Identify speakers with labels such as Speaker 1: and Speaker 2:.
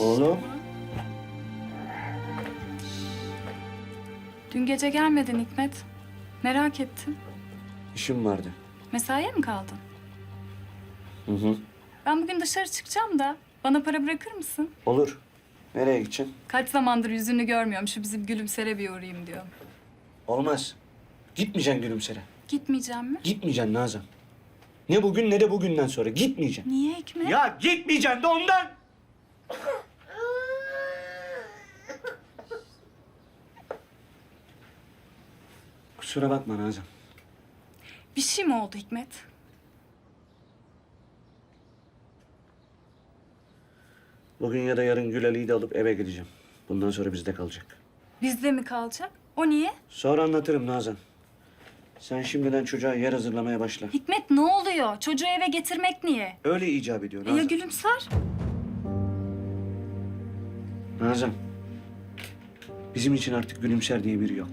Speaker 1: Oğlum.
Speaker 2: Dün gece gelmedin Hikmet. Merak ettim.
Speaker 1: işim vardı.
Speaker 2: Mesaiye mi kaldın?
Speaker 1: Hı hı.
Speaker 2: Ben bugün dışarı çıkacağım da bana para bırakır mısın?
Speaker 1: Olur. Nereye gideceksin?
Speaker 2: Kaç zamandır yüzünü görmüyorum. Şu bizim gülümsere bir uğrayayım diyorum.
Speaker 1: Olmaz. Gitmeyeceksin gülümsere.
Speaker 2: Gitmeyeceğim mi?
Speaker 1: Gitmeyeceksin Nazan. Ne bugün ne de bugünden sonra. Gitmeyeceksin.
Speaker 2: Niye Hikmet?
Speaker 1: Ya gitmeyeceksin de ondan. Kusura bakma Nazan.
Speaker 2: Bir şey mi oldu Hikmet?
Speaker 1: Bugün ya da yarın Gül Ali'yi de alıp eve gideceğim. Bundan sonra bizde kalacak.
Speaker 2: Bizde mi kalacak? O niye?
Speaker 1: Sonra anlatırım Nazan. Sen şimdiden çocuğa yer hazırlamaya başla.
Speaker 2: Hikmet ne oluyor? Çocuğu eve getirmek niye?
Speaker 1: Öyle icap ediyor
Speaker 2: E ya gülümser?
Speaker 1: Nazan. Bizim için artık gülümser diye biri yok.